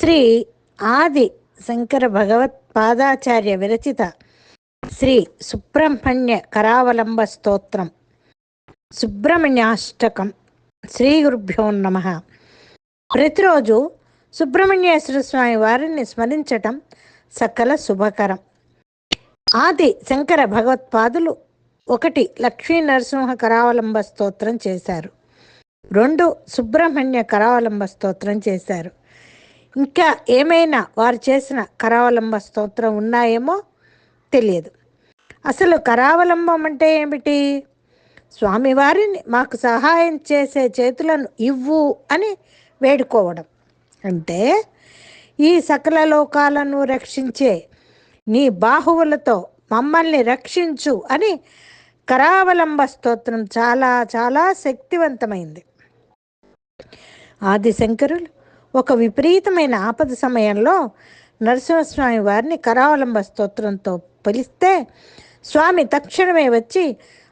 శ్రీ ఆది శంకర భగవత్ పాదాచార్య విరచిత శ్రీ సుబ్రహ్మణ్య కరావలంబ స్తోత్రం. సుబ్రహ్మణ్యాష్టకం. శ్రీ గురుభ్యో నమ. ప్రతిరోజు సుబ్రహ్మణ్యేశ్వర స్వామి వారిని స్మరించటం సకల శుభకరం. ఆది శంకర భగవత్పాదులు ఒకటి లక్ష్మీ నరసింహ కరావలంబ స్తోత్రం చేశారు. రెండు సుబ్రహ్మణ్య కరావలంబ స్తోత్రం చేశారు. ఇంకా ఏమైనా వారు చేసిన కరావలంబ స్తోత్రం ఉన్నాయేమో తెలియదు. అసలు కరావలంబం అంటే ఏమిటి? స్వామివారిని మాకు సహాయం చేసే చేతులను ఇవ్వు అని వేడుకోవడం. అంటే ఈ సకల లోకాలను రక్షించే నీ బాహువులతో మమ్మల్ని రక్షించు అని కరావలంబ స్తోత్రం చాలా చాలా శక్తివంతమైంది. ఆదిశంకరులు ఒక విపరీతమైన ఆపద సమయంలో నరసింహస్వామి వారిని కరావలంబ స్తోత్రంతో పిలిస్తే స్వామి తక్షణమే వచ్చి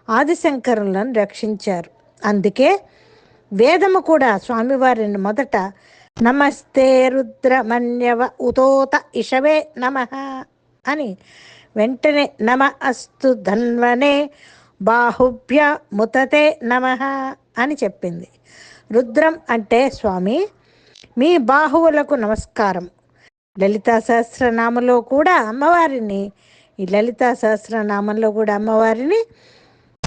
ఆదిశంకరులను రక్షించారు. అందుకే వేదము కూడా స్వామివారిని మొదట నమస్తే రుద్రమన్యవ ఉతోత ఇషవే నమ అని వెంటనే నమ అస్తు ధన్వనే బాహుభ్య ముతతే నమ అని చెప్పింది. రుద్రం అంటే స్వామి మీ బాహువులకు నమస్కారం. లలితా సహస్రనామంలో కూడా అమ్మవారిని ఈ లలితా సహస్రనామంలో కూడా అమ్మవారిని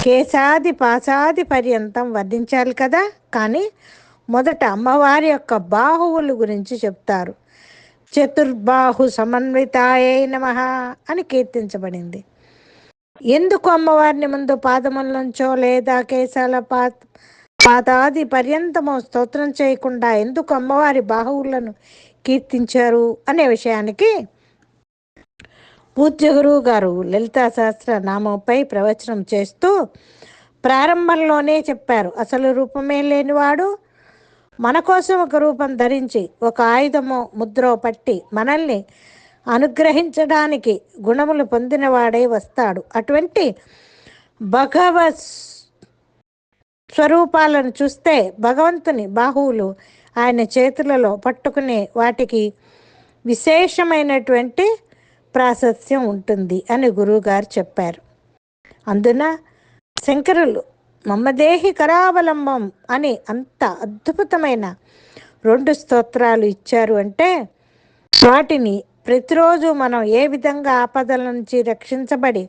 కేశాది పాసాది పర్యంతం వర్ణించాలి కదా? కానీ మొదట అమ్మవారి యొక్క బాహువుల గురించి చెప్తారు. చతుర్బాహు సమన్వితాయే నమ అని కీర్తించబడింది. ఎందుకు అమ్మవారిని ముందు పాదములంచో లేదా కేశాల పా పాదాది పర్యంతము స్తోత్రం చేయకుండా ఎందుకు అమ్మవారి బాహువులను కీర్తించారు అనే విషయానికి పూజ్య గురువు గారు లలితా సహస్ర నామంపై ప్రవచనం చేస్తూ ప్రారంభంలోనే చెప్పారు. అసలు రూపమే లేనివాడు మన కోసం ఒక రూపం ధరించి ఒక ఆయుధము ముద్రో పట్టి మనల్ని అనుగ్రహించడానికి గుణములు పొందినవాడే వస్తాడు. అటువంటి భగవత్ స్వరూపాలను చూస్తే భగవంతుని బాహువులు ఆయన చేతులలో పట్టుకునే వాటికి విశేషమైనటువంటి ప్రాశస్యం ఉంటుంది అని గురువుగారు చెప్పారు. అందున శంకరులు మమ్మదేహి కరావలంబం అని అంత అద్భుతమైన రెండు స్తోత్రాలు ఇచ్చారు అంటే వాటిని ప్రతిరోజు మనం ఏ విధంగా ఆపదల నుంచి రక్షించబడి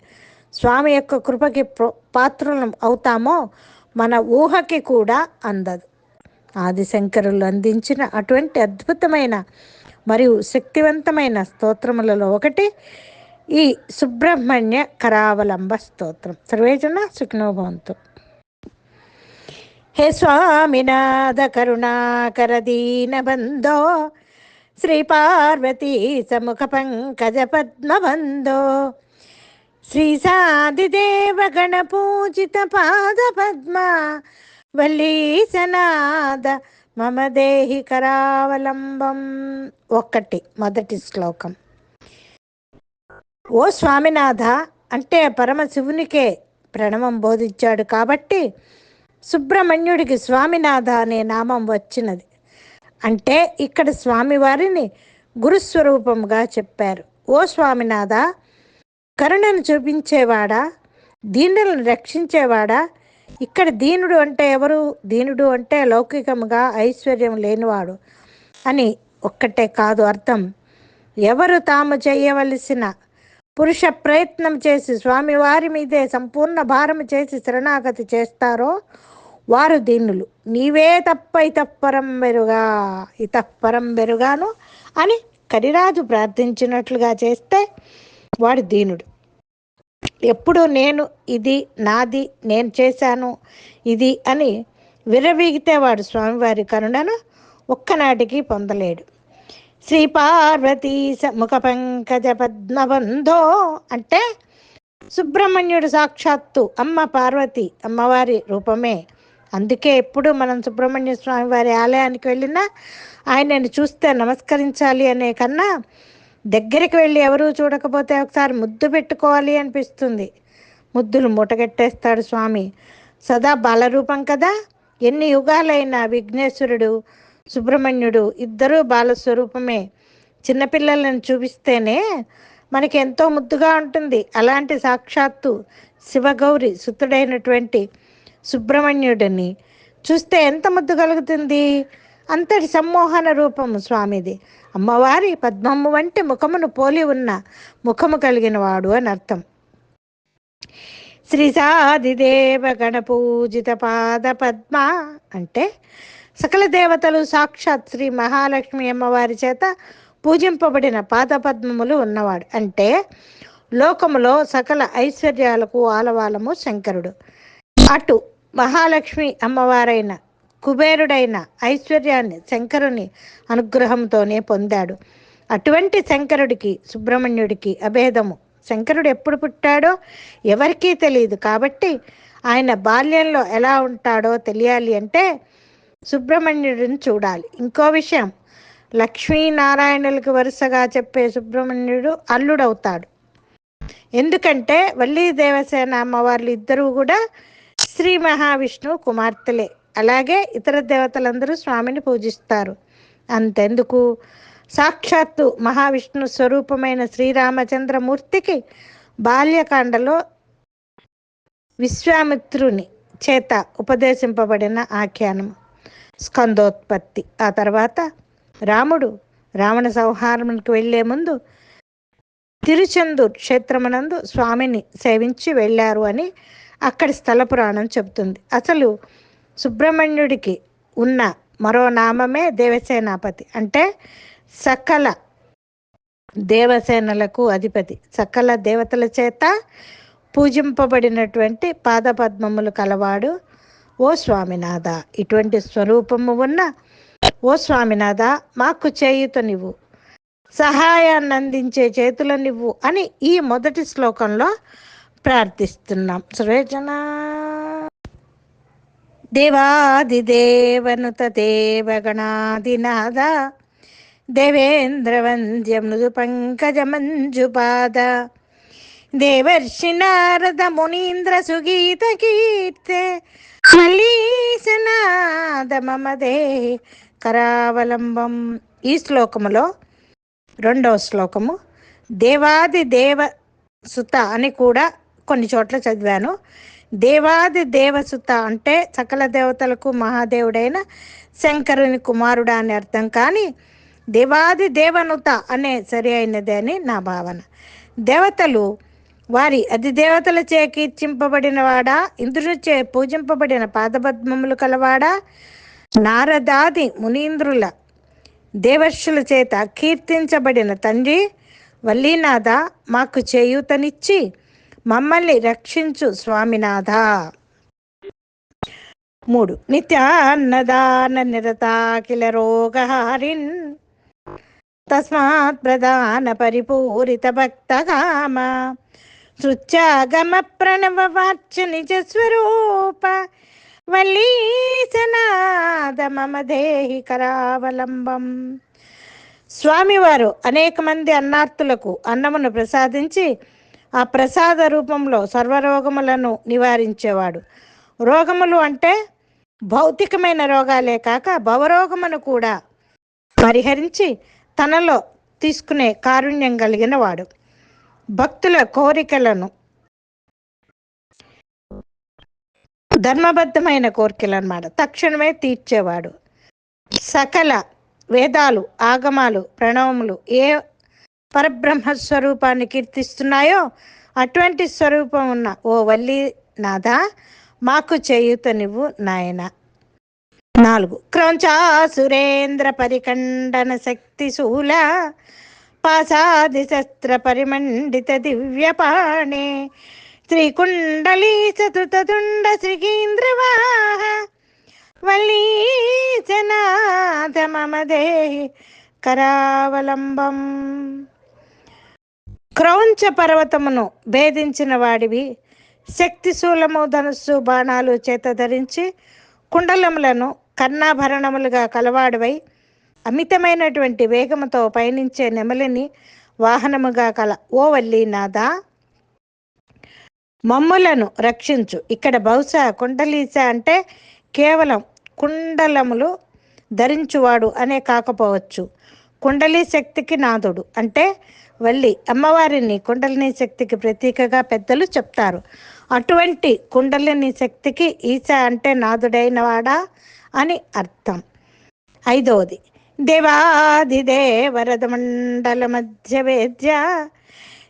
స్వామి యొక్క కృపకి పాత్రులం అవుతామో మన ఊహకి కూడా అందదు. ఆదిశంకరులు అందించిన అటువంటి అద్భుతమైన మరియు శక్తివంతమైన స్తోత్రములలో ఒకటి ఈ సుబ్రహ్మణ్య కరావలంబ స్తోత్రం. సర్వేజన సుఖనోభవంతు హే స్వామినాథ కరుణాకర దీనబంధో శ్రీ పార్వతీ సముఖ పంకజ పద్మబంధో శ్రీ సాదిదేవ గణపూజిత పాద పద్మ వల్లీసనాద మమ దేహి కరావలంబం. ఒక్కటి మొదటి శ్లోకం. ఓ స్వామినాథ అంటే పరమశివునికే ప్రణవం బోధించాడు కాబట్టి సుబ్రహ్మణ్యుడికి స్వామినాథ అనే నామం వచ్చినది. అంటే ఇక్కడ స్వామివారిని గురుస్వరూపంగా చెప్పారు. ఓ స్వామినాథ కరుణను చూపించేవాడా? దీనులను రక్షించేవాడా? ఇక్కడ దీనుడు అంటే ఎవరు? దీనుడు అంటే లౌకికముగా ఐశ్వర్యం లేనివాడు అని ఒక్కటే కాదు అర్థం. ఎవరు తాము చేయవలసిన పురుష ప్రయత్నం చేసి స్వామివారి మీదే సంపూర్ణ భారం చేసి శరణాగతి చేస్తారో వారు దీనులు. నీవే తప్ప ఇతఃపరం మెరుగా ఇతప్పరం మెరుగాను అని కరిరాజు ప్రార్థించినట్లుగా చేస్తే వాడు దీనుడు. ఎప్పుడు నేను ఇది నాది నేను చేశాను ఇది అని విరవీగితే వాడు స్వామివారి కరుణను ఒక్కనాటికి పొందలేడు. శ్రీ పార్వతీ సముఖ పంకజ పద్మబంధో అంటే సుబ్రహ్మణ్యుడు సాక్షాత్తు అమ్మ పార్వతి అమ్మవారి రూపమే. అందుకే ఎప్పుడు మనం సుబ్రహ్మణ్య స్వామి వారి ఆలయానికి వెళ్ళినా ఆయనని చూస్తే నమస్కరించాలి అనే కన్నా దగ్గరికి వెళ్ళి ఎవరూ చూడకపోతే ఒకసారి ముద్దు పెట్టుకోవాలి అనిపిస్తుంది. ముద్దులు మూటగట్టేస్తాడు స్వామి. సదా బాలరూపం కదా? ఎన్ని యుగాలైన విఘ్నేశ్వరుడు సుబ్రహ్మణ్యుడు ఇద్దరూ బాలస్వరూపమే. చిన్నపిల్లలను చూపిస్తేనే మనకి ఎంతో ముద్దుగా ఉంటుంది. అలాంటి సాక్షాత్తు శివగౌరి సుతుడైనటువంటి సుబ్రహ్మణ్యుడిని చూస్తే ఎంత ముద్దు కలుగుతుంది? అంతటి సమ్మోహన రూపము స్వామిది. అమ్మవారి పద్మమ్మ వంటి ముఖమును పోలి ఉన్న ముఖము కలిగిన వాడు అని అర్థం. శ్రీ సాదిదేవ గణపూజిత పాద పద్మ అంటే సకల దేవతలు సాక్షాత్ శ్రీ మహాలక్ష్మి అమ్మవారి చేత పూజింపబడిన పాదపద్మములు ఉన్నవాడు. అంటే లోకములో సకల ఐశ్వర్యాలకు ఆలవాలము శంకరుడు. అటు మహాలక్ష్మి అమ్మవారైన కుబేరుడైన ఐశ్వర్యాన్ని శంకరుని అనుగ్రహంతోనే పొందాడు. అటువంటి శంకరుడికి సుబ్రహ్మణ్యుడికి అభేదము. శంకరుడు ఎప్పుడు పుట్టాడో ఎవరికీ తెలియదు. కాబట్టి ఆయన బాల్యంలో ఎలా ఉంటాడో తెలియాలి అంటే సుబ్రహ్మణ్యుడిని చూడాలి. ఇంకో విషయం లక్ష్మీనారాయణులకు వరుసగా చెప్పే సుబ్రహ్మణ్యుడు అల్లుడవుతాడు. ఎందుకంటే వల్లి దేవసేన అమ్మవార్లు ఇద్దరూ కూడా శ్రీ మహావిష్ణువు కుమార్తెలే. అలాగే ఇతర దేవతలందరూ స్వామిని పూజిస్తారు. అంతెందుకు? సాక్షాత్తు మహావిష్ణు స్వరూపమైన శ్రీరామచంద్రమూర్తికి బాల్యకాండలో విశ్వామిత్రుని చేత ఉపదేశింపబడిన ఆఖ్యానం స్కందోత్పత్తి. ఆ తర్వాత రాముడు రావణ సంహారానికి వెళ్ళే ముందు తిరుచెందూర్ క్షేత్రమునందు స్వామిని సేవించి వెళ్ళారు అని అక్కడి స్థల పురాణం చెబుతుంది. అసలు సుబ్రహ్మణ్యుడికి ఉన్న మరో నామమే దేవసేనాపతి. అంటే సకల దేవసేనలకు అధిపతి. సకల దేవతల చేత పూజింపబడినటువంటి పాదపద్మములు కలవాడు ఓ స్వామినాథ. ఇటువంటి స్వరూపము ఉన్న ఓ స్వామినాథ మాకు చేయుతనివ్వు సహాయాన్ని అందించే చేతులనివ్వు అని ఈ మొదటి శ్లోకంలో ప్రార్థిస్తున్నాం. సృజన దేవాదిదేవనుత దేవగణాదినాద దేవేంద్రవంద్య మృదు పంకజ మంజుపాద దేవర్షి నారద మునీంద్ర సుగీత కీర్తే మల్లీశనాద మమదే కరావలంబం. ఈ శ్లోకములో రెండవ శ్లోకము దేవాది దేవ సుత అని కూడా కొన్ని చోట్ల చదివాను. దేవాది దేవసుత అంటే సకల దేవతలకు మహాదేవుడైన శంకరుని కుమారుడు అని అర్థం. కానీ దేవాది దేవనుత అనే సరి అయినది అని నా భావన. దేవతలు వారి అది దేవతల కీర్తింపబడిన వాడా? ఇంద్రునిచే పూజింపబడిన పాదపద్మములు కలవాడా? నారదాది మునీంద్రుల దేవర్షుల చేత కీర్తించబడిన తండ్రి వల్లీనాథ మాకు చేయూతనిచ్చి మమ్మల్ని రక్షించు స్వామినాథ. మూడు. నిత్యాన్నదాన నిరతాకిల రోగహారిన్. తస్మాత్ ప్రధాన పరిపూరిత భక్తగామ శృత్యాగమ ప్రణవ వాచ్య నిజ స్వరూప. వల్లీసనాద మమ దేహి కరావలంబం. స్వామివారు అనేక మంది అన్నార్థులకు అన్నమును ప్రసాదించి ఆ ప్రసాద రూపంలో సర్వరోగములను నివారించేవాడు. రోగములు అంటే భౌతికమైన రోగాలే కాక భవరోగమును కూడా పరిహరించి తనలో తీసుకునే కారుణ్యం కలిగిన వాడు. భక్తుల కోరికలను ధర్మబద్ధమైన కోరికలు అన్నమాట తక్షణమే తీర్చేవాడు. సకల వేదాలు ఆగమాలు ప్రణవములు ఏ పరబ్రహ్మ స్వరూపాన్ని కీర్తిస్తున్నాయో అటువంటి స్వరూపం ఉన్న ఓ వల్లి నాథ మాకు చేయుత నువ్వు నాయన. నాలుగు. క్రౌంచాసురేంద్ర పరికండన శక్తి శూల పాసాది శస్త్ర పరిమండిత దివ్యపాణే శ్రీకుండలీ చతుతుండ శ్రీకేంద్రవాహ. వల్లీచనాథ మమ దేహి కరావలంబం. క్రౌంచ పర్వతమును భేదించిన వాడివి. శక్తి శూలము ధనుస్సు బాణాలు చేత ధరించి కుండలములను కర్ణాభరణములుగా కలవాడివై అమితమైనటువంటి వేగముతో పయనించే నెమలిని వాహనముగా కల ఓ వల్లీనాథ మమ్ములను రక్షించు. ఇక్కడ బహుశా కుండలీస అంటే కేవలం కుండలములు ధరించువాడు అనే కాకపోవచ్చు. కుండలి శక్తికి నాథుడు అంటే వల్లి అమ్మవారిని కుండలిని శక్తికి ప్రతీకగా పెద్దలు చెప్తారు. అటువంటి కుండలిని శక్తికి ఈశ అంటే నాథుడైన వాడా అని అర్థం. ఐదవది దేవాదిదేవరద మండల మధ్య వేద్య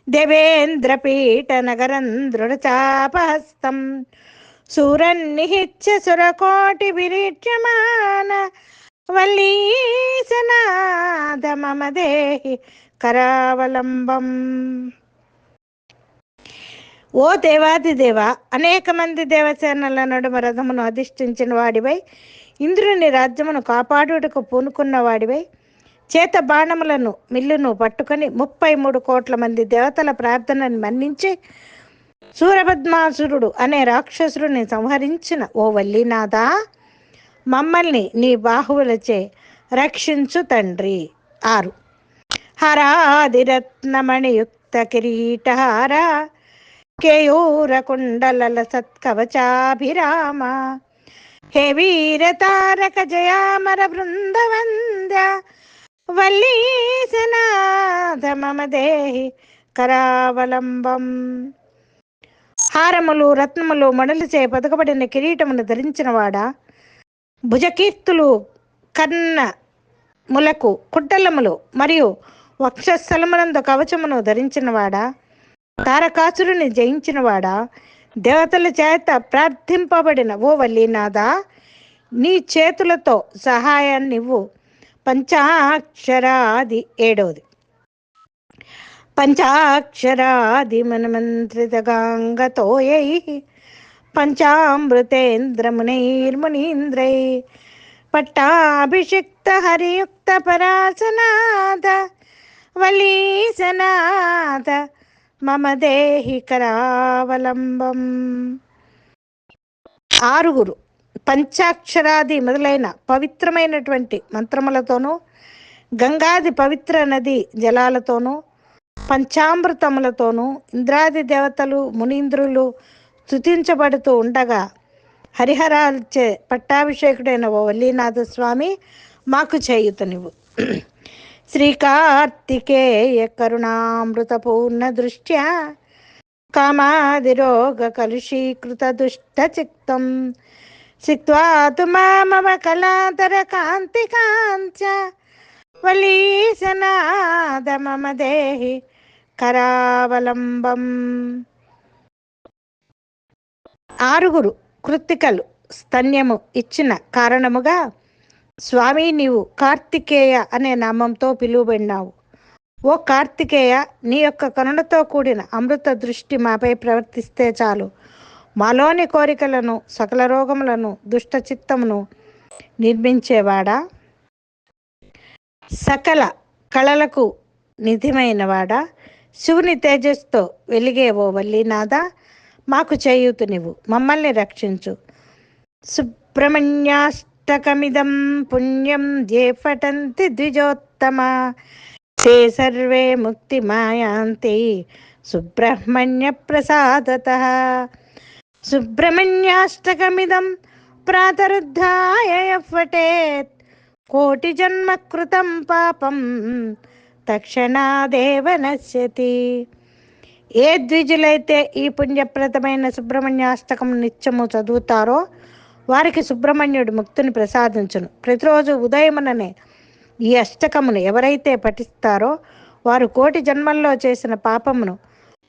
దేవేంద్రపీఠ నగరం దృఢచాపహస్తం సూరన్నిహిత్య సురకోటి విరీక్షమాన వల్లీసనాద మమ దేహి కరావలంబం. ఓ దేవాది దేవ అనేక మంది దేవసేనల నడుమ రథమును అధిష్ఠించిన వాడివై ఇంద్రుని రాజ్యమును కాపాడుటకు పూనుకున్న వాడివై చేత బాణములను మిల్లును పట్టుకొని ముప్పై మూడు కోట్ల మంది దేవతల ప్రార్థనను మన్నించి సూరపద్మాసురుడు అనే రాక్షసుడిని సంహరించిన ఓ వల్లీనాథ మమ్మల్ని నీ బాహువులచే రక్షించు తండ్రి ఆరు. హరాదిరత్నమణియుక్త కిరీటహార కేయూర కుండలల సత్కవచాభిరామ హే వీర తారక జయామర బృందవంద్య వల్లీసనాథ మమ దేహి కరావలంబం. హారములు రత్నములు మణులచే పదకబడిన కిరీటమును ధరించినవాడా భుజకీర్తులు కన్న ములకు కుట్టలములు మరియు వక్షస్థలమునందు కవచమును ధరించినవాడా? తారకాసురుని జయించినవాడా? దేవతల చేత ప్రార్థింపబడిన ఓ వల్లీనాథ నీ చేతులతో సహాయాన్నివ్వు. పంచాక్షరాది ఏడవది పంచాక్షరాది మనమంత్రితగాంగతోయై పంచామృతేంద్రమునైర్మునీంద్రై పట్టాభిషిక్త హరియుక్త పరాసనాథ వలీసనాథ మమ దేహి కరావలంబం. ఆరుగురు పంచాక్షరాది మొదలైన పవిత్రమైనటువంటి మంత్రములతోనూ గంగాది పవిత్ర నది జలాలతోనూ పంచామృతములతోనూ ఇంద్రాది దేవతలు మునీంద్రులు స్తుతించబడుతూ ఉండగా హరిహరాల్చే పట్టాభిషేకుడైన ఓ వల్లీనాథ స్వామి మాకు చేయుతనివు శ్రీకార్తికేయ కరుణామృత పూర్ణ దృష్ట్యా కామాదిరోగ కలుషీకృత దుష్ట చిత్తం సిక్వా తు కళాతర కాంతి కాంచ వలీసనాద మమ దేహి కరావలంబం. ఆరుగురు కృత్తికలు స్తన్యము ఇచ్చిన కారణముగా స్వామి నీవు కార్తికేయ అనే నామంతో పిలువబడినావు. ఓ కార్తికేయ నీ యొక్క కరుణతో కూడిన అమృత దృష్టి మాపై ప్రవర్తిస్తే చాలు. మాలోని కోరికలను సకల రోగములను దుష్ట చిత్తమును నిర్మించేవాడా? సకల కళలకు నిధిమైనవాడా? శివుని తేజస్తో వెలిగే ఓ వల్లీనాథ మాకు చేయూతు నీవు. మమ్మల్ని రక్షించు. పుస్తకమిదం పుణ్యం ఏ పఠంతి ద్విజోత్తమ. తే సర్వే ముక్తి మాయాంతి సుబ్రహ్మణ్య ప్రసాద సుబ్రహ్మణ్యాష్టకమిదం ప్రాతరుద్ధాయ పఠేత్ కోటి జన్మ కృతం పాపం తక్షణాదేవ నశ్యతి. ఏ ద్విజులైతే ఈ పుణ్యప్రదమైన సుబ్రహ్మణ్యాష్టకం నిత్యము చదువుతారో వారికి సుబ్రహ్మణ్యుడు ముక్తిని ప్రసాదించును. ప్రతిరోజు ఉదయముననే ఈ అష్టకమును ఎవరైతే పఠిస్తారో వారు కోటి జన్మల్లో చేసిన పాపమును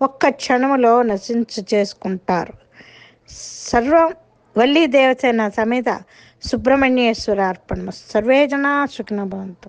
ఒక్క క్షణములో నశించు చేసుకుంటారు. సర్వం వల్లీ దేవసేన సమేత సుబ్రహ్మణ్యేశ్వర అర్పణ సర్వే జనా సుఖిన భవంతు.